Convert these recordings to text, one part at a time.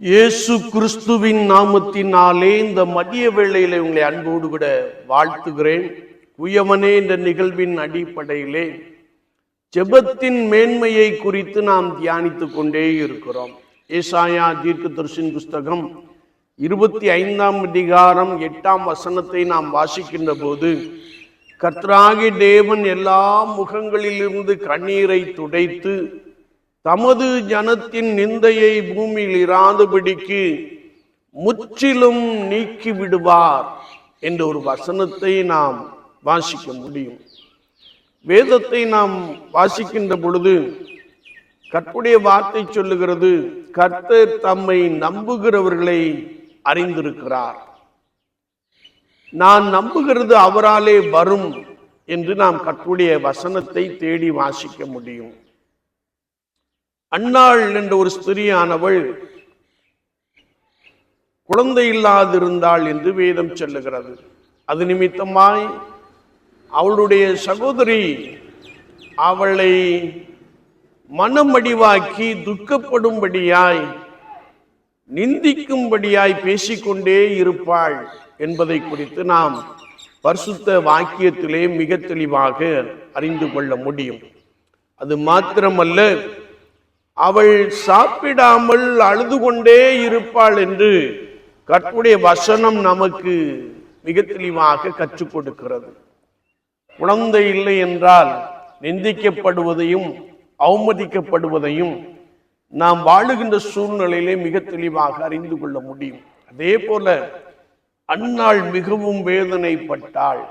இயேசு கிறிஸ்துவின் நாமத்தினாலே இந்த மதிய வேளையில உங்களை அன்போடு கூட வாழ்த்துகிறேன். உயவனே இந்த நிகழ்வின் அடிப்படையிலே ஜெபத்தின் மேன்மையை குறித்து நாம் தியானித்து கொண்டே இருக்கிறோம். ஏசாயா தீர்க்கதரிசின் புஸ்தகம் இருபத்தி ஐந்தாம் அதிகாரம் எட்டாம் வசனத்தை நாம் வாசிக்கின்ற போது கர்த்தராகி தேவன் எல்லா முகங்களிலிருந்து கண்ணீரை துடைத்து தமது ஜனத்தின் நிந்தையை பூமியில் இராதபடிக்கு முற்றிலும் நீக்கி விடுவார் என்ற ஒரு வசனத்தை நாம் வாசிக்க முடியும். வேதத்தை நாம் வாசிக்கின்ற பொழுது கற்புடைய வார்த்தை சொல்லுகிறது கர்த்தர் தம்மை நம்புகிறவர்களை அறிந்திருக்கிறார். நான் நம்புகிறது அவராலே வரும் என்று நாம் கற்புடைய வசனத்தை தேடி வாசிக்க முடியும். அன்னாள் என்ற ஒரு ஸ்திரியானவள் குழந்தை இல்லாதிருந்தாள் என்று வேதம் சொல்லுகிறது. அது நிமித்தமாய் அவளுடைய சகோதரி அவளை மனமடிவாக்கி துக்கப்படும்படியாய் நிந்திக்கும்படியாய் பேசிக்கொண்டே இருப்பாள் என்பதை குறித்து நாம் பரிசுத்த வாக்கியத்திலே மிக தெளிவாக அறிந்து கொள்ள முடியும். அது மாத்திரமல்ல அவள் சாப்பிடாமல் அழுது கொண்டே இருப்பாள் என்று கற்புடைய வசனம் நமக்கு மிக தெளிவாக கற்றுக் கொடுக்கிறது. குழந்தை இல்லை என்றால் நிந்திக்கப்படுவதையும் அவமதிக்கப்படுவதையும் நாம் வாழுகின்ற சூழ்நிலையிலே மிக தெளிவாக அறிந்து கொள்ள முடியும். அதே போல அன்னாள் மிகவும் வேதனைப்பட்டாள்.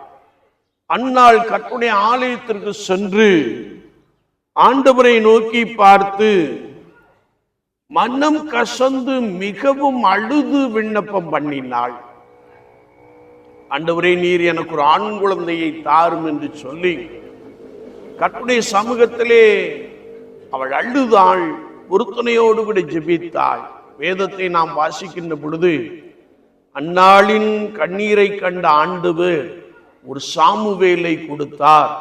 அன்னாள் கற்புடைய ஆலயத்திற்கு சென்று ஆண்டவரை நோக்கி பார்த்து மனம் கசந்து மிகவும் அழுது விண்ணப்பம் பண்ணினாள். ஆண்டவரே நீர் எனக்கு ஒரு ஆண் குழந்தையை தாரும் என்று சொல்லி கற்புடைய சமூகத்திலே அவள் அழுதாள் பொருத்தனையோடு கூட ஜெபித்தாள். வேதத்தை நாம் வாசிக்கின்ற பொழுது அந்நாளின் கண்ணீரை கண்ட ஆண்டவர் ஒரு சாமுவேலை கொடுத்தார்.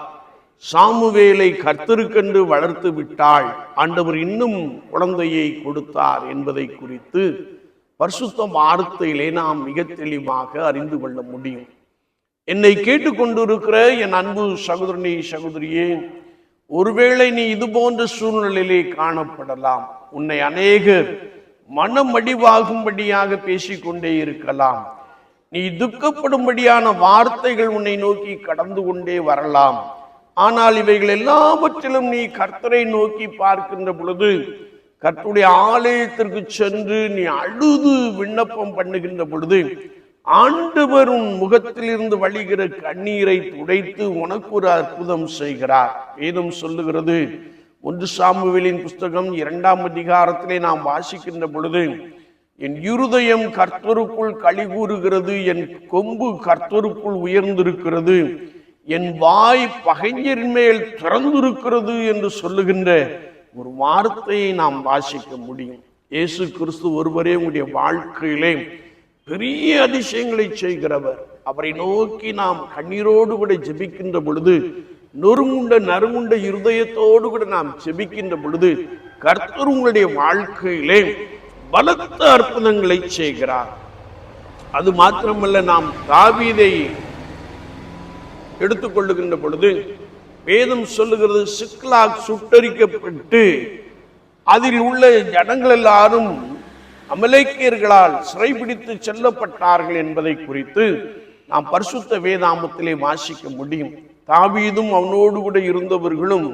சாமுவேலை கர்த்தருக்கென்று வளர்த்து விட்டாள். ஆண்டவர் இன்னும் குழந்தையை கொடுத்தார் என்பதை குறித்து பரிசுத்த வார்த்தையிலே நாம் மிக தெளிவாக அறிந்து கொள்ள முடியும். என்னை கேட்டுக்கொண்டிருக்கிற என் அன்பு சகோதரனி சகோதரியே ஒருவேளை நீ இது போன்ற சூழ்நிலையிலே காணப்படலாம். உன்னை அநேகர் மனமடிவாகும்படியாக பேசிக்கொண்டே இருக்கலாம். நீ துக்கப்படும்படியான வார்த்தைகள் உன்னை நோக்கி கடந்து கொண்டே வரலாம். ஆனால் இவைகள் எல்லாவற்றிலும் நீ கர்த்தரை நோக்கி பார்க்கின்ற பொழுது கர்த்தருடைய ஆலயத்திற்கு சென்று நீ அழுது விண்ணப்பம் பண்ணுகின்ற பொழுது ஆண்டவர் உன் முகத்திலிருந்து வழிகிற கண்ணீரை துடைத்து உனக்கு ஒரு அற்புதம் செய்கிறார். வேதம் சொல்லுகிறது ஒன்று சாமுவேலின் புஸ்தகம் இரண்டாம் அதிகாரத்திலே நாம் வாசிக்கின்ற பொழுது என் இருதயம் கர்த்தருக்குள் களி கூறுகிறது என் கொம்பு கர்த்தருக்குள் உயர்ந்திருக்கிறது என் வாய் பகைஞரின் மேல் திறந்திருக்கிறது என்று சொல்லுகின்ற ஒரு வார்த்தையை நாம் வாசிக்க முடியும். இயேசு கிறிஸ்து ஒருவரே உங்களுடைய வாழ்க்கையிலே பெரிய அதிசயங்களை செய்கிறவர். அவரை நோக்கி நாம் கண்ணீரோடு கூட ஜெபிக்கின்ற பொழுது நொறுங்குண்ட நறுங்குண்ட இருதயத்தோடு கூட நாம் ஜெபிக்கின்ற பொழுது கர்த்தர் உங்களுடைய வாழ்க்கையிலே பலத்த அற்புதங்களை செய்கிறார். அது மாத்திரமல்ல நாம் தாவீதை எடுத்துக்கொள்ளுகின்ற பொழுது வேதம் சொல்லுகிறது சிக்லாக் சுட்டரிக்கப்பட்டு அதில் உள்ள ஜனங்கள் எல்லாரும் அமலேக்கியர்களால் சிறைபிடித்து செல்லப்பட்டார்கள் என்பதை குறித்து நாம் பரிசுத்த வேதாமத்திலே வாசிக்க முடியும். தாவீதும் அவனோடு கூட இருந்தவர்களும்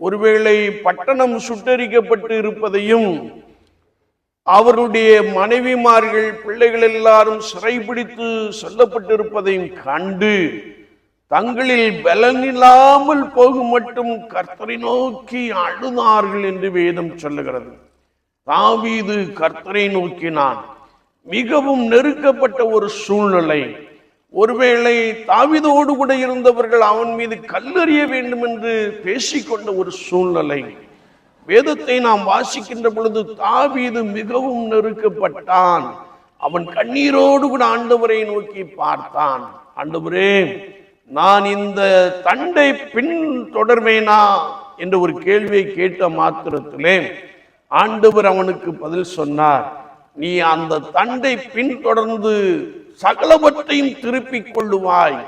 ஒருவேளை பட்டணம் சுட்டரிக்கப்பட்டு இருப்பதையும் அவருடைய மனைவிமார்கள் பிள்ளைகள் எல்லாரும் சிறைபிடித்து சொல்லப்பட்டிருப்பதையும் கண்டு தங்களில் பலனில்லாமல் போகும் மட்டும் கர்த்தரை நோக்கி அழுதார்கள் என்று வேதம் சொல்லுகிறது. தாவீது கர்த்தரை நோக்கினான். மிகவும் நெருக்கப்பட்ட ஒரு சூழ்நிலை. ஒருவேளை தாவிதோடு கூட இருந்தவர்கள் அவன் மீது கல்லறிய வேண்டும் என்று பேசிக்கொண்ட ஒரு சூழ்நிலை. வேதத்தை நாம் வாசிக்கின்ற பொழுது தாவீது மிகவும் நெருக்கப்பட்டான். அவன் கண்ணீரோடு கூட ஆண்டவரை நோக்கி பார்த்தான். ஆண்டவரே நான் இந்த தண்டை பின் தொடர்வேனா என்ற ஒரு கேள்வியை கேட்ட மாத்திரத்திலே ஆண்டவர் அவனுக்கு பதில் சொன்னார் நீ அந்த தண்டை பின்தொடர்ந்து சகலவற்றையும் திருப்பிக் கொள்ளுவாய்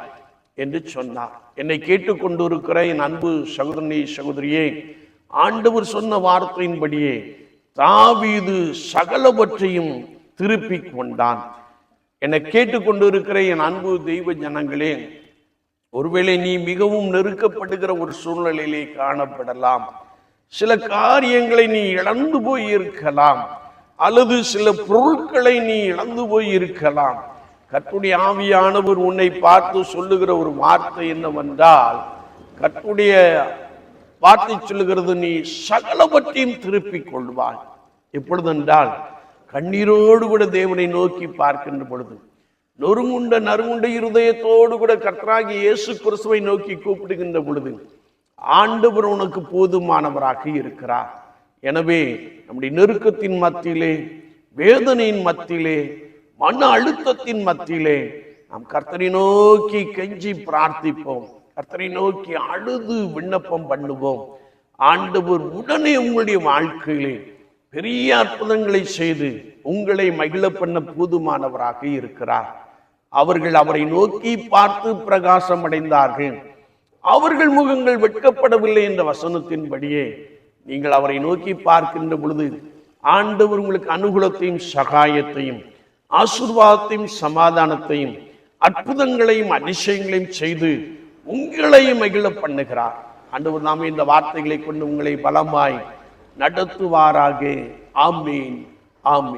என்று சொன்னார். என்னை கேட்டுக்கொண்டிருக்கிற என் அன்பு சகோதரனே சகோதரியே ஆண்டவர் சொன்ன வார்த்தையின்படியே தாவீது சகலவற்றையும் திருப்பிக் கொண்டான். என்னை கேட்டுக்கொண்டிருக்கிற என் அன்பு தெய்வ ஜனங்களே ஒருவேளை நீ மிகவும் நெருக்கப்படுகிற ஒரு சூழ்நிலையிலே காணப்படலாம். சில காரியங்களை நீ இழந்து போய் இருக்கலாம் அல்லது சில பொருட்களை நீ இழந்து போய் இருக்கலாம் கர்த்துடைய ஆவியானவர் உன்னை பார்த்து சொல்லுகிற ஒரு வார்த்தை என்னவென்றால் கர்த்துடைய வார்த்தை சொல்லுகிறது நீ சகலவற்றையும் திருப்பிக் கொள்வாய். எப்பொழுதென்றால் கண்ணீரோடு கூட தேவனை நோக்கி பார்க்கின்ற பொழுது நொறுங்குண்ட நறுங்குண்ட இருதயத்தோடு கூட கர்த்தராகி இயேசு கிறிஸ்துவை நோக்கி கூப்பிடுகின்ற பொழுது ஆண்டவர் உனக்கு போதுமானவராக இருக்கிறார். எனவே நம்முடைய நெருக்கத்தின் மத்தியிலே வேதனையின் மத்தியிலே மன அழுத்தத்தின் மத்தியிலே நாம் கர்த்தரை நோக்கி கெஞ்சி பிரார்த்திப்போம். கர்த்தரை நோக்கி அழுது விண்ணப்பம் பண்ணுவோம். ஆண்டவர் உடனே உங்களுடைய வாழ்க்கையிலே பெரிய அற்புதங்களை செய்து உங்களை மகிழ பண்ண போதுமானவராக இருக்கிறார். அவர்கள் அவரை நோக்கி பார்த்து பிரகாசம் அடைந்தார்கள் அவர்கள் முகங்கள் வெட்கப்படவில்லை என்ற வசனத்தின்படியே நீங்கள் அவரை நோக்கி பார்க்கின்ற பொழுது ஆண்டவர் உங்களுக்கு அனுகூலத்தையும் சகாயத்தையும் ஆசிர்வாதத்தையும் சமாதானத்தையும் அற்புதங்களையும் அதிசயங்களையும் செய்து உங்களையும் மகிழ பண்ணுகிறார். ஆண்டவர் நாம இந்த வார்த்தைகளை கொண்டு உங்களை பலமாய் நடத்துவாராக. ஆமீன். ஆமீன்.